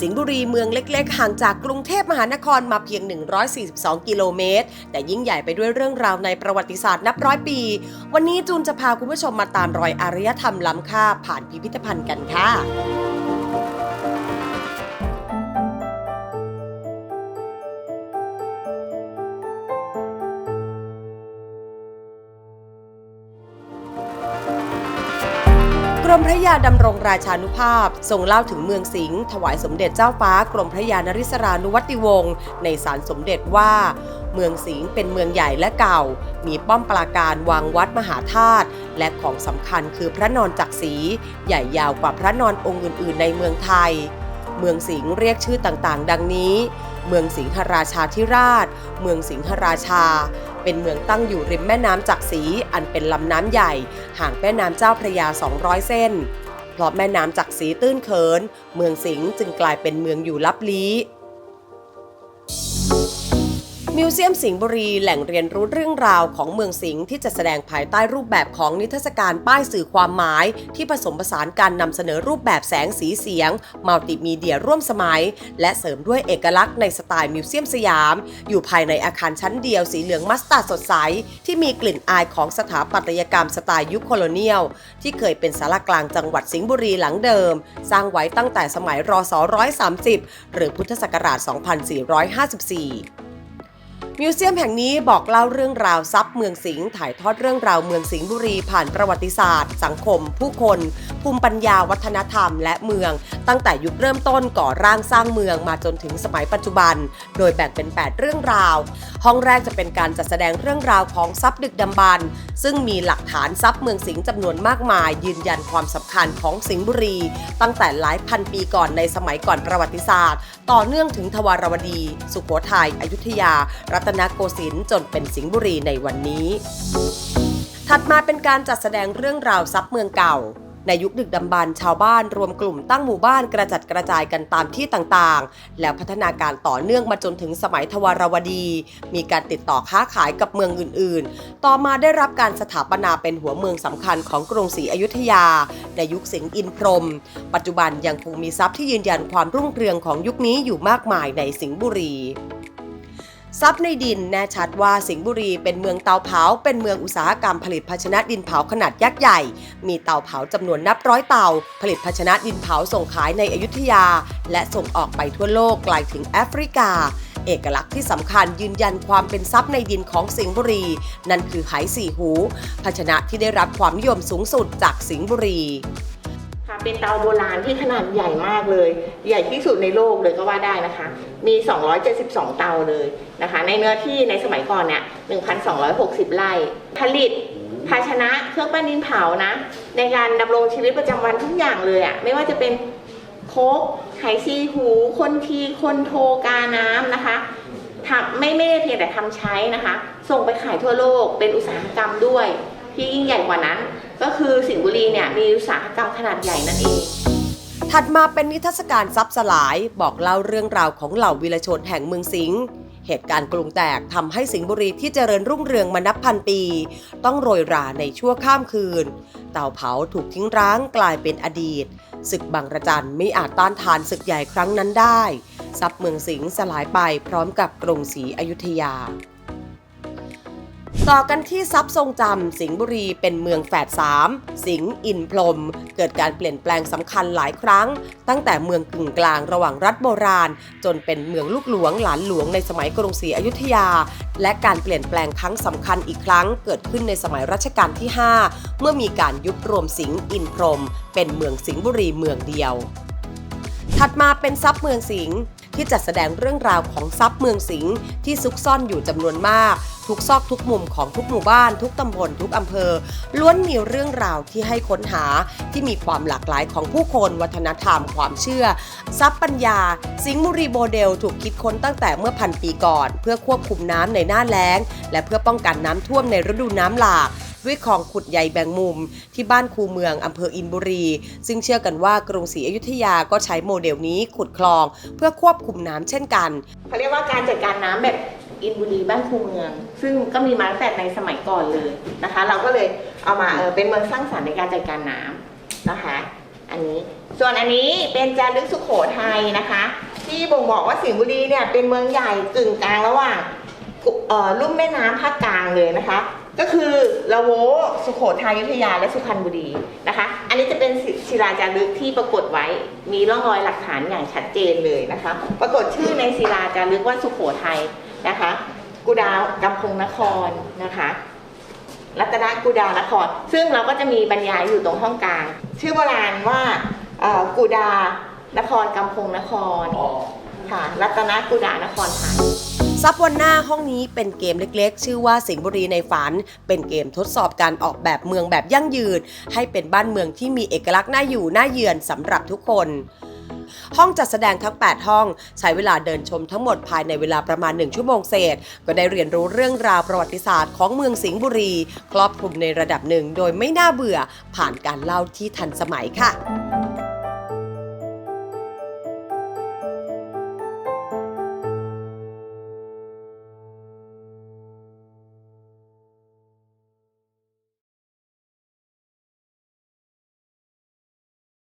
สิงห์บุรีเมืองเล็กๆ ห่างจากกรุงเทพมหานครมาเพียง 142 กิโลเมตร แต่ยิ่งใหญ่ไปด้วยเรื่องราวในประวัติศาสตร์นับร้อยปี วันนี้จูนจะพาคุณผู้ชมมาตามรอยอารยธรรมล้ำค่าผ่านพิพิธภัณฑ์กันค่ะ มพระยาดำรงราชานุภาพ ทรงเล่าถึงเมืองสิงห์ถวายสมเด็จเจ้าฟ้ากรมพระยานริศรานุวัติวงศ์ในศาลสมเด็จว่า เมืองสิงห์เป็นเมืองใหญ่และเก่า มีป้อมปราการวางวัดมหาธาตุและของสำคัญคือพระนอนจักรีใหญ่ยาวกว่าพระนอนองค์อื่น ๆ ในเมืองไทย เมืองสิงห์เรียกชื่อต่างๆ ดังนี้ เมืองสิงหราชาธิราช เมืองสิงหราชา เป็นเมืองตั้งอยู่ริมแม่น้ำจักรีอันเป็นลำน้ำใหญ่ ห่างแม่น้ำเจ้าพระยา 200 เส้น เพราะแม่น้ำจักรีตื้นเขิน เมืองสิงห์จึงกลายเป็นเมืองอยู่ลับลี้ มิวเซียมสิงห์บุรีแหล่งเรียนรู้เรื่องราวของเมืองสิงห์ที่จะแสดงภายใต้รูปแบบของนิทรรศการป้ายสื่อความหมาย ที่ผสมผสานการนำเสนอรูปแบบแสงสีเสียง มัลติมีเดียร่วมสมัย และเสริมด้วยเอกลักษณ์ในสไตล์มิวเซียมสยาม อยู่ภายในอาคารชั้นเดียวสีเหลืองมัสตาร์ดสดใส ที่มีกลิ่นอายของสถาปัตยกรรมสไตล์ยุคโคลเนียล ที่เคยเป็นสารกลางจังหวัดสิงห์บุรีหลังเดิม สร้างไว้ตั้งแต่สมัยรศ130 หรือพุทธศักราช 2454 มิวเซียมแห่งนี้บอกเล่าเรื่องราวทรัพย์เมืองสิงห์ถ่ายทอดเรื่องราวเมืองสิงห์บุรีผ่านประวัติศาสตร์ สังคม ผู้คน ภูมิปัญญาวัฒนธรรม และเมือง ตั้งแต่ยุคเริ่มต้นก่อร่างสร้างเมืองมาจนถึงสมัยปัจจุบัน โดยแบ่งเป็น 8 เรื่องราว ห้องแรกจะเป็นการจัดแสดงเรื่องราวของทรัพย์ดึกดำบรรพ์ซึ่งมีหลักฐานทรัพย์เมืองสิงห์จำนวนมากมาย ยืนยันความสำคัญของสิงห์บุรี ตั้งแต่หลายพันปีก่อนในสมัยก่อนประวัติศาสตร์ ต่อเนื่องถึงทวารวดี สุโขทัยอยุธยารัตนโกสินทร์จนเป็นสิงห์บุรีในวันนี้ ถัดมาเป็นการจัดแสดงเรื่องราวทรัพย์เมืองเก่า ในยุคดึกดำบรรพ์ชาวบ้านรวมกลุ่มตั้งหมู่บ้านกระจัดกระจายกันตามที่ต่างๆ แล้วพัฒนาการต่อเนื่องมาจนถึงสมัยทวารวดี มีการติดต่อค้าขายกับเมืองอื่นๆ ต่อมาได้รับการสถาปนาเป็นหัวเมืองสำคัญของกรุงศรีอยุธยา ในยุคสิงห์อินพรหมปัจจุบันยังคงมีทรัพย์ที่ยืนยันความรุ่งเรืองของยุคนี้อยู่มากมายในสิงห์บุรี ทรัพย์ในดินแน่ชัดว่าสิงห์บุรีเป็นเมืองเตาเผา เป็นเมืองอุตสาหกรรมผลิตภาชนะดินเผาขนาดยักษ์ใหญ่ มีเตาเผาจำนวนนับร้อยเตา ผลิตภาชนะดินเผาส่งขายในอยุธยา และส่งออกไปทั่วโลกไกลถึงแอฟริกา เอกลักษณ์ที่สำคัญยืนยันความเป็นทรัพย์ในดินของสิงห์บุรี นั่นคือไหสี่หู ภาชนะที่ได้รับความนิยมสูงสุดจากสิงห์บุรี เป็นเตาโบราณที่ขนาดใหญ่มากเลย ใหญ่ที่สุดในโลกเลยก็ว่าได้นะคะ มี 272 เตาเลยนะคะ ในเนื้อที่ในสมัยก่อนเนี่ย 1,260 ไร่ ผลิตภาชนะเครื่องปั้นดินเผานะ ในการดำรงชีวิตประจำวันทุกอย่างเลยอะไม่ว่าจะเป็นโคกไหซีหู คนทีคนโทกาน้ำนะคะทำไม่ไม่ได้เพียงแต่ทำใช้นะคะ ส่งไปขายทั่วโลกเป็นอุตสาหกรรมด้วย ที่ยิ่งใหญ่กว่านั้น ก็คือสิงห์บุรีเนี่ยมีอุตสาหกรรมขนาดใหญ่นั่นเองถัดมาเป็นนิทรรศการทรัพย์สลายบอกเล่าเรื่องราวของเหล่าวีรชนแห่งเมืองสิงห์เหตุการณ์กรุงแตกทำให้สิงห์บุรีที่เจริญรุ่งเรืองมานับพันปี ต้องโรยราในชั่วข้ามคืน เตาเผาถูกทิ้งร้างกลายเป็นอดีตศึกบางระจันไม่อาจต้านทานศึกใหญ่ครั้งนั้นได้ ทรัพย์เมืองสิงห์สลายไปพร้อมกับกรุงศรีอยุธยา ต่อกันที่ทรัพย์ทรงจำสิงห์บุรีเป็นเมืองแฝดสามสิงห์อินพรมเกิดการเปลี่ยนแปลงสำคัญหลายครั้ง ตั้งแต่เมืองกึ่งกลางระหว่างรัฐโบราณ จนเป็นเมืองลูกหลวงหลานหลวงในสมัยกรุงศรีอยุธยา และการเปลี่ยนแปลงครั้งสำคัญอีกครั้ง เกิดขึ้นในสมัยรัชกาลที่ 5 เมื่อมีการยุบรวมสิงห์อินพรมเป็นเมืองสิงห์บุรีเมืองเดียว ถัดมาเป็นทรัพย์เมืองสิงห์ที่จัดแสดงเรื่องราวของทรัพย์เมืองสิงห์ที่ซุกซ่อนอยู่จำนวนมาก ทุกซอกทุกมุมของทุกหมู่บ้าน ทุกตำบลทุกอำเภอ ล้วนมีเรื่องราวที่ให้ค้นหาที่มีความหลากหลายของผู้คนวัฒนธรรม ความเชื่อ ทรัพย์ปัญญา สิงห์บุรีโมเดลถูกคิดค้นตั้งแต่เมื่อพันปีก่อน เพื่อควบคุมน้ำในหน้าแล้ง และเพื่อป้องกันน้ำท่วมในฤดูน้ำหลากด้วยคลองขุดใหญ่แบ่งมุม ที่บ้านคูเมืองอำเภออินบุรี ซึ่งเชื่อกันว่ากรุงศรีอยุธยาก็ใช้โมเดลนี้ขุดคลอง เพื่อควบคุมน้ำเช่นกันเขาเรียกว่าการจัดการน้ำแบบ อินบุรีบ้านคูเมือง ซึ่งก็มีมาตั้งแต่ในสมัยก่อนเลยนะคะ เราก็เลยเอามาเออเป็นเมืองสร้างสรรค์ในการจัดการน้ำนะคะ อันนี้ส่วนอันนี้เป็นจารึกสุโขทัยนะคะ ที่บ่งบอกว่าสิงห์บุรีเนี่ยเป็นเมืองใหญ่กึ่งกลางระหว่างเออลุ่มแม่น้ำภาคกลางเลยนะคะ ก็คือละโวสุโขทัยอยุธยาและสุพรรณบุรีนะคะ อันนี้จะเป็นศิศิลาจารึกที่ปรากฏไว้ มีร่องรอยหลักฐานอย่างชัดเจนเลยนะคะ ปรากฏชื่อในศิลาจารึกว่าสุโขทัยนะคะ กุดาวกำพงนครนะคะรัตนกุดานคร ซึ่งเราก็จะมีบรรยายอยู่ตรงห้องกลาง ชื่อโบราณว่าเอ่อกุดานครกำพงนครค่ะรัตนกุดานครไทย ซับวันหน้าห้องนี้เป็นเกมเล็กๆ ชื่อว่าสิงห์บุรีในฝัน เป็นเกมทดสอบการออกแบบเมืองแบบยั่งยืน ให้เป็นบ้านเมืองที่มีเอกลักษณ์น่าอยู่น่าเยือนสำหรับทุกคน ห้องจัดแสดงทั้ง 8 ห้อง ใช้เวลาเดินชมทั้งหมดภายในเวลาประมาณ 1 ชั่วโมงเศษ ก็ได้เรียนรู้เรื่องราวประวัติศาสตร์ของเมืองสิงห์บุรี ครอบคลุมในระดับหนึ่งโดยไม่น่าเบื่อผ่านการเล่าที่ทันสมัยค่ะ